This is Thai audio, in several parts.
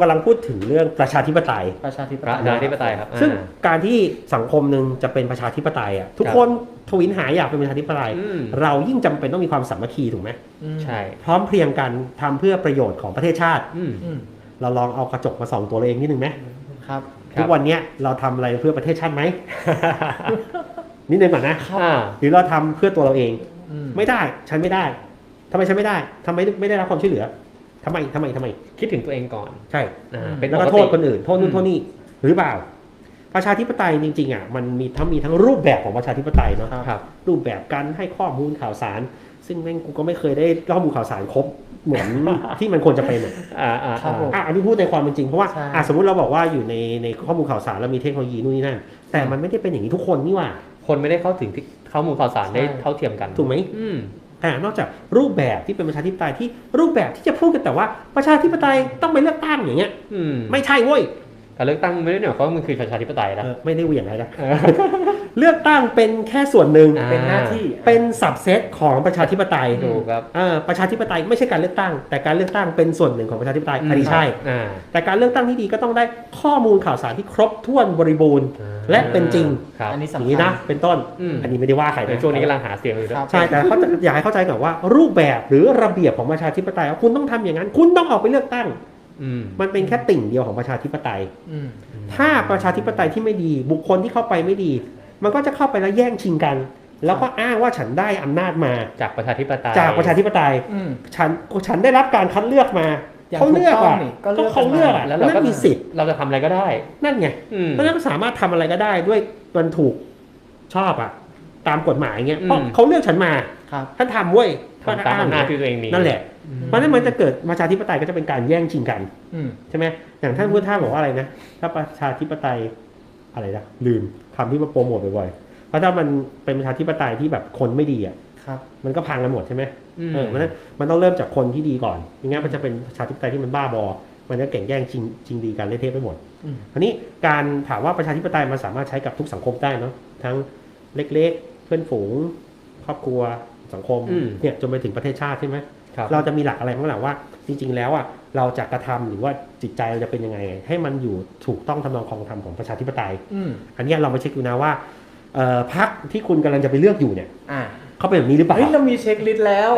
กำลังพูดถึงเรื่องประชาธิปไตย ประชาธิปปไตระยชาธิปไตยครับ ซึ่งอ่าการที่สังคมหนึ่งจะเป็นประชาธิปไตยอะทุกครับคนทวินหาอยากเป็นประชาธิปไตยอืมเรายิ่งจำเป็นต้องมีความสามัคคีถูกไหมอืมใช่ พร้อมเพรียงกันทำเพื่อประโยชน์ของประเทศชาติอืมอืมเราลองเอากระจกมาส่องตัวเราเองนิดนึงไหมครับครับทุกวันเนี้ยเราทำอะไรเพื่อประเทศชาติไหมนิดนึงก่อนนะอ่าหรือเราทำเพื่อตัวเราเองอืมไม่ได้ฉันไม่ได้ทำไมฉันไม่ได้ทำไมไม่ได้รับความช่วยเหลือ ทำไมทำไมทำไม คิดถึงตัวเองก่อนใช่อ่าเป็นแล้วปก็กโทติ ษคนอื่น โทษนู่นอืมโทษนี่หรือเปล่า ประชาธิปไตยจริงๆอะมันมีทั้งมีทั้งรูปแบบของประชาธิปไตยเนาะ ครับ รูปแบบการให้ข้อมูลข่าวสาร ซึ่งแม่งกูก็ไม่เคยได้ข้อมูลข่าวสารครบเหมือน ที่มันควรจะเป็นอะอ่าอ่าครับผม อะอันนี้พูดในความเป็นจริงเพราะว่าใช่ อะสมมติเราบอกว่าอยู่ในในข้อมูลข่าวสารเรามีเทคโนโลยีนู่นนี่นั่น แต่มันไม่ได้เป็นอย่างนี้ทุกคนนี่หว่า คนไม่ได้เข้าถึงที่ข้อมูลข่าวสารได้ใช่ เท่าเทียมกันถูกไหม อืม อ่านอกจากรูปแบบที่เป็นประชาธิปไตยที่รูปแบบที่จะพูดกันแต่ว่าประชาธิปไตยต้องไปเลือกตั้งอย่างเงี้ยอืมไม่ใช่เว้ย การเลือกตั้งไม่ได้หมายความว่ามันคือประชาธิปไตยนะเออไม่ได้เหวี่ยงอะไรนะเออเลือกตั้งเป็นแค่ส่วนหนึ่งอ่าเป็นหน้าที่เป็นสับเซตของประชาธิปไตยถูกครับเออประชาธิปไตยไม่ใช่การเลือกตั้ง แต่การเลือกตั้งเป็นส่วนหนึ่งของประชาธิปไตยอันนี้ใช่อ่าแต่การเลือกตั้งที่ดีก็ต้องได้ข้อมูลข่าวสารที่ครบถ้วนบริบูรณ์ และเป็นจริงครับอันนี้อสำย่างคันี้ญนะเป็นต้นอืมอันนี้ไม่ได้ว่าใครในนะช่วงนี้กำลังหาเสียงอยู่ด้วยครับใช่แต่เขาจะอยากให้เข้าใจก่อนว่า รูปแบบหรือระเบียบของประชาธิปไตยว่าคุณต้องทำอย่างนั้น คุณต้องออกไปเลือกตั้งอื มมันเป็นแค่ติ่งเดียวของประชาธิปไตยอืมถ้าประชาธิปไตยที่ไม่ดีบุคคลที่เข้าไปไม่ดี มันก็จะเข้าไปแล้วแย่งชิงกัน แล้วก็อ้างว่าฉันได้อำนาจมาจากประชาธิปไตยจากประชาธิปไตยอืมฉันฉันได้รับการคัดเลือกมาอย่างเขาเลือกถูกต้ออะงนี่ก็เลืก็อกเขาเลือกอะแล้แล้ววเราก็นั่นมีสิทธิ์เราจะทำอะไรก็ได้ นั่นไงอืมเพราะฉะนั้นก็สามารถทำอะไรก็ได้ด้วยมันถูกชอบอะ ตามกฎหมายเงี้ยอืมเพราะเขาเลือกฉันมาครับท่านทำเว้ย ทำตามอำนาจที่ตัวเองมีนั่นแหละ เพราะฉะนั้นมันจะเกิดประชาธิปไตยก็จะเป็นการแย่งชิงกันอืมใช่ไหมอย่างท่านพุทธทาสบอกว่าอะไรนะถ้าประชาธิปไตยอะไรนะลืมคำที่มาโปรโมทบ่อยๆเพราะถ้ามันเป็นประชาธิปไตยที่แบบคนไม่ดีอะครับมันก็พังกันหมดใช่ไหมอืมเออเพราะฉะนั้นมันต้องเริ่มจากคนที่ดีก่อนไม่งั้นมันจะเป็นประชาธิปไตยที่มันบ้าบอ มันจะแข่งแย่งชิงชิงดีกันเละเทะไปหมดอืมทีนี้การถามว่าประชาธิปไตยมันสามารถใช้กับทุกสังคมได้เนาะทั้งเล็กๆ เพื่อนฝูง ครอบครัว สังคมอืมเนี่ยจนไปถึงประเทศชาติใช่ไหมครับเราจะมีหลักอะไรบ้างหล่ะว่า จริง ๆ แล้วอะเราจะกระทำหรือว่าจิตใจเราจะเป็นยังไง ให้มันอยู่ถูกต้องทำนองครองธรรมของประชาธิปไตยอืมอันเนี้ยเรามาเช็คดูนะว่าเอ่อพรรคที่คุณกำลังจะไปเลือกอยู่เนี่ยอ่าเขาเป็นแบบนี้หรือเปล่าเฮ้ยเรามีเช็คลิสต์แล้ว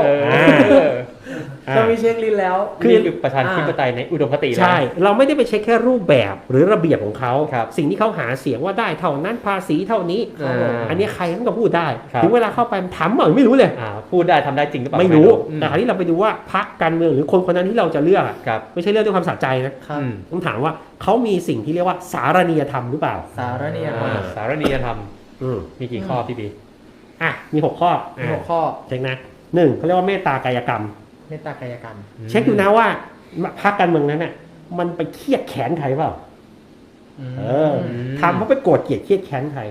เอออ่าอ่าเรามีเช็คลิสต์แล้วคือนี่คือประชาธิปไตยในอุดมคติแล้วใช่ เราไม่ได้ไปเช็คแค่รูปแบบหรือระเบียบของเขาครับสิ่งที่เขาหาเสียงว่าได้เท่านั้นภาษีเท่านี้อ่าอันนี้ใครมันก็พูดได้ครับถึงเวลาเข้าไปถามหน่อยไม่รู้เลยอ่าพูดได้ทำได้จริงหรือเปล่าไม่รู้อืมแต่คราวนี้เราไปดูว่าพรรคการเมืองหรือคนคนนั้นที่เราจะเลือกอะครับไม่ใช่เลือกด้วยความสะใจนะครับอืมต้องถามว่าเขามีสิ่งที่เรียกว่าสารณียธรรมหรือเปล่า สารเนียธรรมอ่าสารณียธรรมอืมมีกี่ข้อพี่บีอะมีหกข้อมีอะหัวข้อเช็คนะหนึ่งเขาเรียกว่าเมตตากายกรรม เมตตากายกรรม เช็คดูนะว่าพรรคการเมืองนั้นน่ะ มันไปเครียดแค้นใครเปล่ามเออทำเพราะไปโกรธเกลียดเครียดแค้นใคร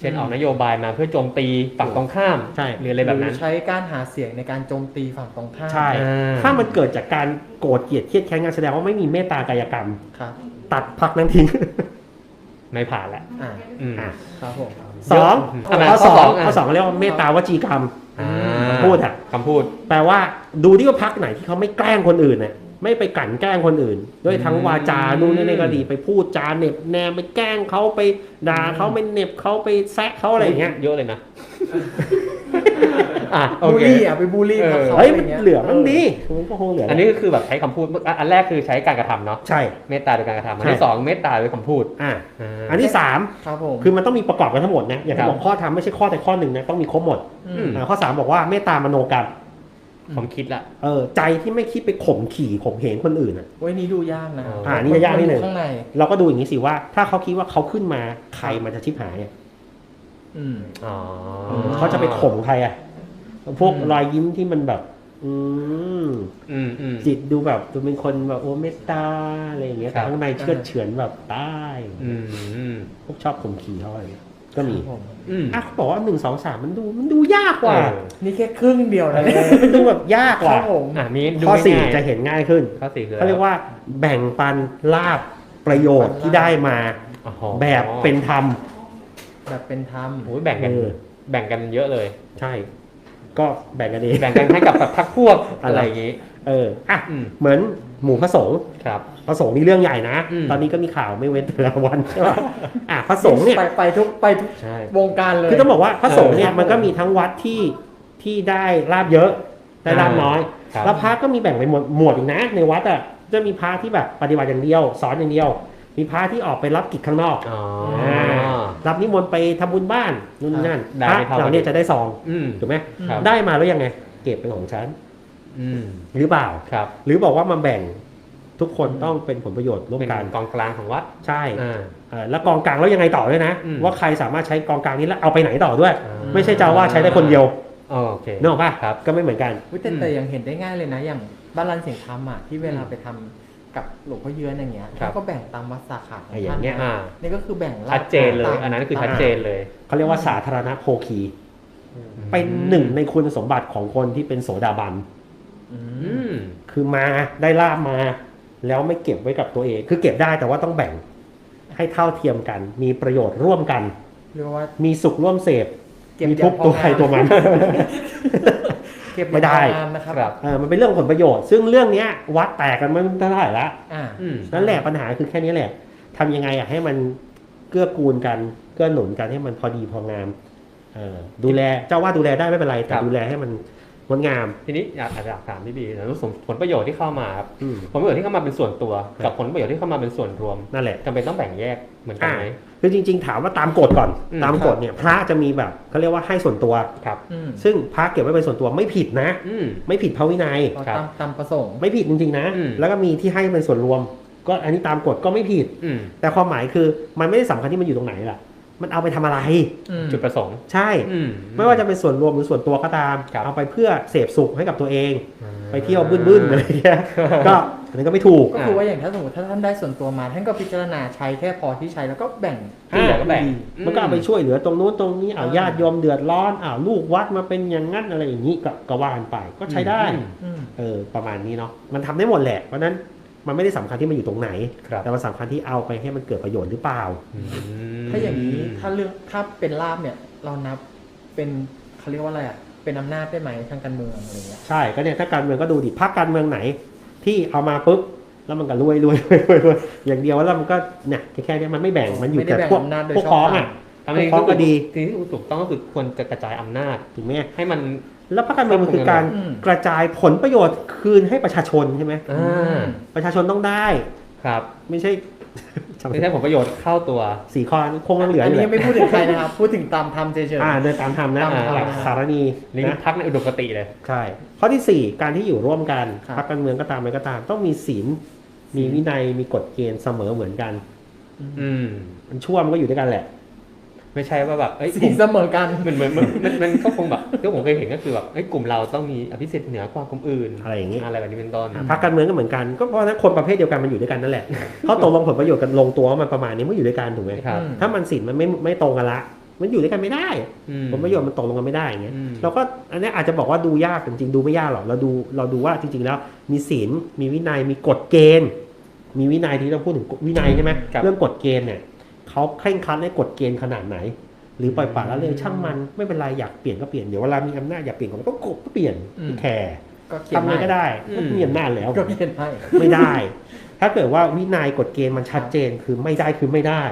เช่นออกนโยบายมาเพื่อโจมตีฝั่งตรงข้ามใช่หรืออะไรแบบนั้นหใช้การหาเสียงในการโจมตีฝั่งตรงข้ามใช่อ่าถ้ามันเกิดจากการโกรธเกลียดเครียดแค้นกันแสดงว่าไม่มีเมตตากายกรรมครับ ตัดพักนั้นทิ้งไม่ผ่านละอ่าอืมอะครับผมสองทำไมข้อข้สออสองงอะข้อสองเรียกว่าเมตตาวจีกรรมอ่าพูดอะ คำพูด แปลว่าดูที่ว่าพักไหนที่เขาไม่แกล้งคนอื่นเนี่ยไม่ไปกลั่นแกล้งคนอื่น ด้วยทั้งวาจานู่นนี่นี่ก็ดีไปพูดจาเหน็บแนมไปแกล้งเขาไปด่าเขาไปเหน็บเขาไปแซะเขาอะไรอย่างเงี้ย เยอะเลยนะ อะโอบูลเค ลี่อะไปบูลลี่เออเขาเฮ้ย อะไรมันงี้ยเหลือมันดีมันก็คงเหลืออัอันนี้ก็คือแบบใช้คำพูดอะอันแรกคือใช้การกระทำเนาะใช่ เมตตาโดยการกระทำอันใช่ ที่สองเมตตาโดยคำพูดอ่าอ่า อันที่สามครับผมคือมันต้องมีประกอบกันทั้งหมดนะอย่างครัที่บบอกข้อทำไม่ใช่ข้อแต่ข้อหนึ่งนะต้องมีครบหมดอืม อ่าข้อสามบอกว่าเมตตามโนกรรมผมคิดละ เออใจที่ไม่คิดไปข่มขี่ข่มเหงคนอื่นอะเว้ยนี่ดูยากนะอ่านี่จะยากนิดหนึ่งข้างในเราก็ดูอย่างนี้สิว่า ถ้าเขาคิดว่าเขาขึ้นมาใครมันจะชิบหายอะอืม อ๋อเขาจะไปข่มใครอะ พวกอืมรอยยิ้มที่มันแบบ อืมอืมอืม จิตดูแบบดูเป็นคนแบบโอ้เมตตาอะไรอย่างเงี้ยครัแต่บข้างในเชื่อดเฉือนแบบใต้อืมอืมพวกชอบข่มขี่เขาอะไรอย่างเงี้ยก็มีครับผมอืม อะเขาบอกว่าหนึ่งสองสามมันดูมันดูยากกว่า เออ นี่แค่ครึ่งเดียวนะเนี่ย มันดูแบบยากกคว่ารับผมอะมีดูข้อสี่ง่ายๆจะเห็นง่ายขึ้นข้อสี่คือเขาเรียกว่าแบ่งปันลาบประโยชน์ที่ได้มา อ๋อแบบเป็นธรรมแบบเป็นธรรมโอ้ยแบ่งกันเออแบ่งกันเยอะเลย ใช่ ก็แบ่งกันเองแบ่งกันให้กับแบบพักพวกอะอะไรไรอย่างงี้ เอออะอืมเหมือนหมู่พระสงฆ์ครับพระสงฆ์นี่เรื่องใหญ่นะอืมตอนนี้ก็มีข่าวไม่เว้นแต่ละวันใช่ป่ะอะพระสงฆ์เนี่ยไปไปทุกไปทุกใช่วงการเลยคือต้องบอกว่าพระสงฆ์เนี่ยเออมันก็มีทั้งวัดที่ที่ได้ลาบเยอะได้ลาบน้อยครับแล้วพระก็มีแบ่งเป็นหมวดหมวดอีกนะ ในวัดอะจะมีพระที่แบบปฏิบัติอย่างเดียว สอนอย่างเดียว มีพระที่ออกไปรับกิจข้างนอกอ๋อ รับนิมนต์ไปทำบุญบ้านนู่นนี่นั่นได้พระไม่เท่ากันเราเนี่ยจะได้ซองอืม ถูกไหมครับ ได้มาแล้วยังไง เก็บเป็นของฉันอืมหรือเปล่า ครับหรือบอกว่ามาแบ่งทุกคนต้องเป็นผลประโยชน์ร่วมเป็นกันกองกลางของวัดใช่อ่า เอ่อแล้วกองกลางแล้วยังไงต่อด้วยนะ อืมว่าใครสามารถใช้กองกลางนี้แล้วเอาไปไหนต่อด้วย อ่า ไม่ใช่เจ้าอาว่าสใช้ได้คนเดียวอ๋อโอเค นึกออกป่ะครับ ก็ไม่เหมือนกัน อุ๊ยแต่แต่ยังเห็นได้ง่ายเลยนะ อย่างบ้านรันเสียงธรรมอะที่เวลาไปทำ กับหลวงพ่อเยือนอย่างเงี้ยครับท่านก็แบ่งตามวัดสาขาของอะอย่างเงี้ยท่นอ่านี่ก็คือแบ่งลาบชัดเจนเลยตามอันนั้นคือตามชัดเจนเลยเขาเรียกว่าสาธารณโภคีเป็นหนึ่งในคุณสมบัติของคนที่เป็นโสดาบันอือืมมคือมาได้ลาบมา แล้วไม่เก็บไว้กับตัวเอง คือเก็บได้แต่ว่าต้องแบ่ง ให้เท่าเทียมกัน มีประโยชน์ร่วมกันเรียกว่ามีสุขร่วมเสพเก็บมีทุกข์ตัวใครตัวมัน เก็บไม่ได้งามนะครับครับ เออมันเป็นเรื่องผลประโยชน์ ซึ่งเรื่องเนี้ยวัดแตกกันมาตั้งเท่าไหร่ละอ่าอืมนั่นแหละปัญหาคือแค่นี้แหละทำยังไงอะให้มันเกื้อกูลกันเกื้อหนุนกันให้มันพอดีพองามเออดูแลเจ้าว่าดูแลได้ไม่เป็นไรแต่ครับดูแลให้มัน งดงาม ทีนี้อยากอยากถามพี่บีนะรู้สมผลประโยชน์ที่เข้ามาครับอืม ผลประโยชน์ที่เข้ามาเป็นส่วนตัว กับผลประโยชน์ที่เข้ามาเป็นส่วนรวมนั่นแหละ จำเป็นต้องแบ่งแยกเหมือนกันไหม คือจริง ๆ ถามว่าตามกฎก่อน อืม ตามกฎเนี่ยพระจะมีแบบเขาเรียกว่าให้ส่วนตัว ครับอืมซึ่งพระเก็บไว้เป็นส่วนตัวไม่ผิดนะ อืม ไม่ผิดพระวินัยก็ครับตามตามประสงค์ไม่ผิดจริงๆนะ อืม แล้วก็มีที่ให้เป็นส่วนรวม ก็อันนี้ตามกฎก็ไม่ผิด อืมแต่ความหมายคือมันไม่ได้สำคัญที่มันอยู่ตรงไหนล่ะ มันเอาไปทำอะไรอืมจุดประสงค์ ใช่อืมไม่ว่าจะเป็นส่วนรวมหรือส่วนตัวก็ตามครับเอาไปเพื่อเสพสุขให้กับตัวเองอ่าไปเที่ยวบึ้นๆอะไรเงี้ยก็อันนี้ก็ไม่ถูก ก็คือว่าอย่างถ้าสมมติถ้าท่านได้ส่วนตัวมา ท่านก็พิจารณาใช้แค่พอที่ใช้แล้วก็แบ่งที่เหลือก็แบ่ง มันก็เอาไปช่วยเหลือตรงนู้นตรงนี้เอาอ่าญาติโยมเดือดร้อนอ้าวลูกวัดมาเป็นอย่างนั้นอะไรอย่างนี้ก็ก็ว่ากันไปก็ใช้ได้อืมอืมเออประมาณนี้เนาะมันทำได้หมดแหละเพราะฉะนั้น มันไม่ได้สำคัญที่มันอยู่ตรงไหนครับแต่มันสำคัญที่เอาไปให้มันเกิดประโยชน์หรือเปล่าอืมถ้าอย่างนี้ถ้าเรื่องถ้าเป็นลาบเนี่ยเรานับเป็นเขาเรียกว่าอะไรอะเป็นอำนาจได้ไหมทางการเมืองอะไรเงี้ยใช่ก็เนี่ยถ้าการเมืองก็ดูดิพรรคการเมืองไหน ที่เอามาปุ๊บแล้วมันก็รวยรวยรวยรวยรวยอย่างเดียวแล้วมันก็เนี่ยแค่เนี้ยมันไม่แบ่งมันอยู่ไม่ได้แต่แบ่งพวกอำนาจโดยพวกชอบพ้องธรรอะมทำนี้พวกพ้องก็ดีสิ่งที่ถูกต้องก็คือควรจะกระจายอำนาจถูกไหมให้มัน แล้วพรรคการเมืองมันคือการอืมกระจายผลประโยชน์คืนให้ประชาชนใช่ไหมอ่าประชาชนต้องได้ครับ ไม่ใช่ไม่ใช่ผลประโยชน์เข้าตัวสี่ข้อคงยังเหลืออันอยู่นี้แหยังละไม่พูดถึงใครนะครับ พูดถึงตามธรรมเฉยอ่าเดินตามธรรมนะตามธรรมหลักสารณีนี่นะพักในอุดมคติเลยใช่ข้อที่สี่การที่อยู่ร่วมกันครับพรรคการเมืองก็ตามอะไรก็ตาม ต้องมีศีลมีวินัยมีกฎเกณฑ์เสมอเหมือนกัน อืมมันชั่วมันก็อยู่ด้วยกันแหละ ไม่ใช่ว่าแบบเอ้ยๆสีเสมอกันมันเหมือนมันมันมันก็คงแบบที่ผมเคยเห็นก็คือแบบเอ้ยกลุ่มเราต้องมีอภิสิทธิ์เหนือกว่ากลุ่มอื่นอะไรอย่างนี้อะไรแบบนี้เป็นต้นพรรคการเมืองก็เหมือนกันก็เพราะฉะนั้นคนประเภทเดียวกันมันอยู่ด้วยกันนั่นแหละเขาตกลงผลประโยชน์กันลงตัวว่ามันประมาณนี้มันอยู่ด้วยกันถูกไหมครับอืมถ้ามันสินมันไม่ไม่ตรงกันละมันอยู่ด้วยกันไม่ได้อืมผลประโยชน์มันตกลงกันไม่ได้อย่างเงี้ยอืมเราก็อันเนี้ยอาจจะบอกว่าดูยากแต่จริงๆดูไม่ยากหรอกเราดูเราดูว่าจริง ๆ แล้ว มีศีลมีวินัยมีกฎเกณฑ์ มีวินัยที่เราพูดถึงวินัยใช่ไหมครับเรื่องกฎเกณฑ์เนี่ย เขาเคร่งครัดในกฎเกณฑ์ขนาดไหน หรือปล่อยปละละเลยช่างมันไม่เป็นไรอยากเปลี่ยนก็เปลี่ยนเดี๋ยวเวลามีอำนาจอยากเปลี่ยนก็กดก็เปลี่ยนอืมไม่แคร์ก็เขียนทำอะไรให้ก็ได้อืมก็มีอำนาจแล้วก็เขียนให้ไม่ได้ ถ้าเกิดว่าวินัยกฎเกณฑ์มันชัดเจนคือไม่ได้คือไม่ได้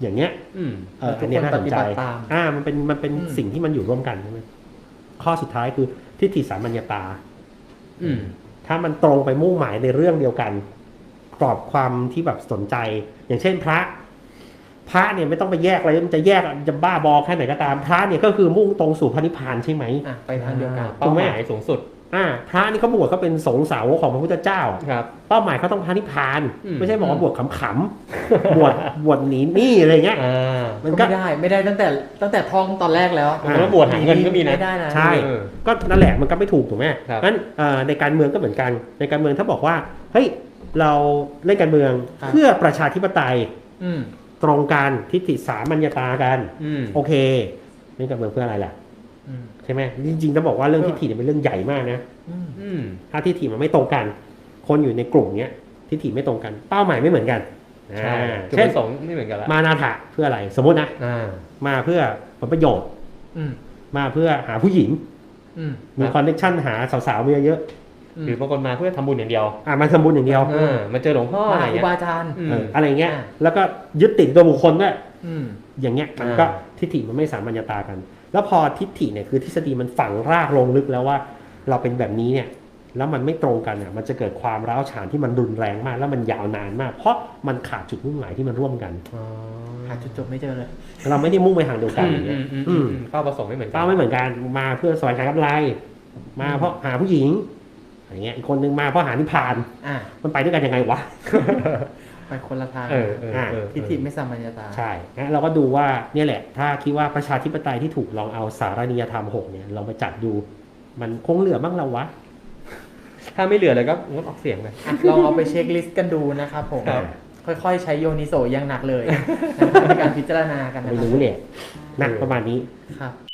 อย่างเงี้ยอืมเอออันเนี้ยน่าสนใจทุกคนปฏิบัติตามอ่ามันเป็นมันเป็นอืมสิ่งที่มันอยู่ร่วมกันใช่ไหมข้อสุดท้ายคือทิฏฐิสามัญญตาอืมถ้ามันตรงไปมุ่งหมายในเรื่องเดียวกัน กรอบความที่แบบสนใจ อย่างเช่นพระ พระเนี่ยไม่ต้องไปแยกอะไรมันจะแยกจะบ้าบอแค่ไหนก็ตามพระเนี่ยก็คือมุ่งตรงสู่พระนิพพานใช่ไหมอะไปทางเดียวกันเป้าหมายสูงสุดอ่าพระนี่เขาบวชเขาเป็นสงฆ์สาวกของพระพุทธเจ้าครับเป้าหมายเขาต้องพระนิพพานอืมไม่ใช่บอกว่าบวชขำๆบวชบวชหนีหนี้อะไรเงี้ยอ่ามันก็ก็ไม่ได้ไม่ได้ตั้งแต่ตั้งแต่ท่องตอนแรกแล้วอ่าแล้วบวชหาเงินก็มีนะไม่ได้นะใช่เออก็นั่นแหละมันก็ไม่ถูกถูกไหมครับงั้นเอ่อในการเมืองก็เหมือนกัน ในการเมืองถ้าบอกว่าเฮ้ยเราเล่นการเมืองครับเพื่อประชาธิปไตยอืม ตรงกันทิฏฐิสามัญญตากัน อืมโอเคเล่นการเมืองเพื่ออะไรล่ะอืมใช่ไหมจริงๆต้องบอกว่าเรื่องทิฏฐิเนี่ยเป็นเรื่องใหญ่มากนะอืมอืมถ้าทิฏฐิมันไม่ตรงกัน คนอยู่ในกลุ่มเนี้ยทิฏฐิไม่ตรงกัน เป้าหมายไม่เหมือนกันใช่อ่าจุดเช่ปนระสงค์ไม่เหมือนกันละมานาถะเพื่ออะไรสมมตินะอ่ามาเพื่อผลประโยชน์ อืมมาเพื่อหาผู้หญิงอืมมีครับคอนเนคชั่นหาสาวๆมาเยอะอืม หรือบางคนมาเพื่อทำบุญอย่างเดียวอะมันทำบุญอย่างเดียวเออมาเจอหลวงพ่อมาอะไรหาครูเงี้ยบาอาจารย์อืมเอออะไรเงี้ยอ่าแล้วก็ยึดติดตัวบุคคลด้วยอืมอย่างเงี้ยมันอ่าก็ทิฏฐิมันไม่สามัญญตากัน แล้วพอทิฏฐิเนี่ยคือทฤษฎีมันฝังรากลงลึกแล้วว่า เราเป็นแบบนี้เนี่ย แล้วมันไม่ตรงกันอะมันจะเกิดความร้าวฉานที่มันรุนแรงมาก แล้วมันยาวนานมาก เพราะมันขาดจุดมุ่งหมายที่มันร่วมกันอ๋อหาจุดจบไม่เจอเลย เราไม่ได้มุ่งไปทางเดียวกันอือมย่างอืเงี้ยมอืมอือืมมเป้าประสงค์ไม่เหมือนกัเป้าไม่เหมือนกันมาเพื่อแสวงหากำไร มาเพราะหาผู้หญิง อย่างเงี้ยอีกคนนึงมาเพราะหานิพพาน อะมันไปด้วยกันยังไงวะ ไปคนละทางเออเออเออ ทิฏฐิไม่สามัญญตา ใช่งั้นเราก็ดูว่าเนี่ยแหละ ถ้าคิดว่าประชาธิปไตยที่ถูกลองเอาสารนิยธรรมหกเนี่ยลองไปจัดดู มันคงเหลือบ้างแล้ววะ ถ้าไม่เหลือเลยก็งดออกเสียงเลยอะลองเอาไปเช็คลิสต์กันดูนะครับผม ครับ ค่อยๆ ใช้โยนิโสอย่างหนักเลยนะครับในการพิจารณากันนะไม่ครับรู้เนี่ยหนักประมาณนี้ ครับ